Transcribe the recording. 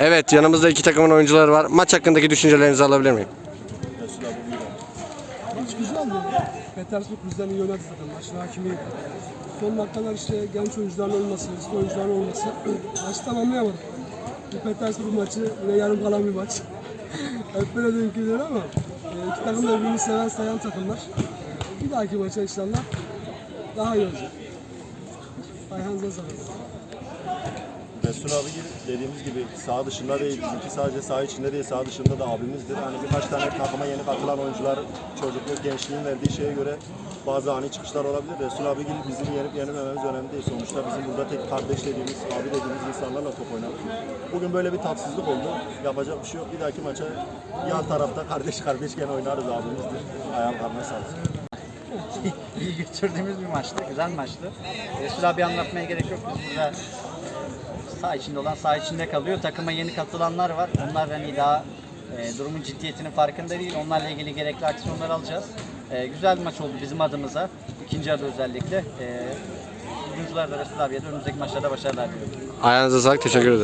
Evet yanımızda iki takımın oyuncuları var. Maç hakkındaki düşüncelerinizi alabilir miyim? Maç güzeldi. Petersburg bizden iyi oynadı zaten. Maçın hakimiydi. Son dakikalar işte genç oyuncuların olması, eski oyuncuların olması. Maçı tamamlayamadık. Bu Petersburg maçı yine yarım kalan bir maç. Hep böyle geliyor ama e, iki takım da birbirini seven sayan takımlar. Bir dahaki maça inşallah daha iyi olacak. Ayhan'ıza sağlık. Mesut abi gibi dediğimiz gibi sağ dışında değil, bizimki sadece sağ içinde değil, sağ dışında da abimizdir. Hani birkaç tane takıma yeni katılan oyuncular çocukluk, gençliğin verdiği şeye göre bazı ani çıkışlar olabilir. Resul abi gibi bizim yenip yenilmememiz önemli değil. Sonuçta bizim burada tek kardeş dediğimiz, abi dediğimiz insanlarla top oynadık. Bugün böyle bir tatsızlık oldu. Yapacak bir şey yok. Bir dahaki maça yan tarafta kardeş kardeşken oynarız abimizdir. Ayaklarına sağlık. iyi götürdüğümüz bir maçtı. Güzel maçtı. Resul abi anlatmaya gerek yok. Biz burada saha içinde olan saha içinde kalıyor. Takıma yeni katılanlar var. Onlar hani daha e, durumun ciddiyetinin farkında değil. Onlarla ilgili gerekli aksiyonlar alacağız. E, güzel bir maç oldu bizim adımıza. İkinci adı özellikle. E, oyuncular da Resul abiye de önümüzdeki maçlarda başarılar diliyorum. Ayağınıza sağlık. Teşekkür ederiz.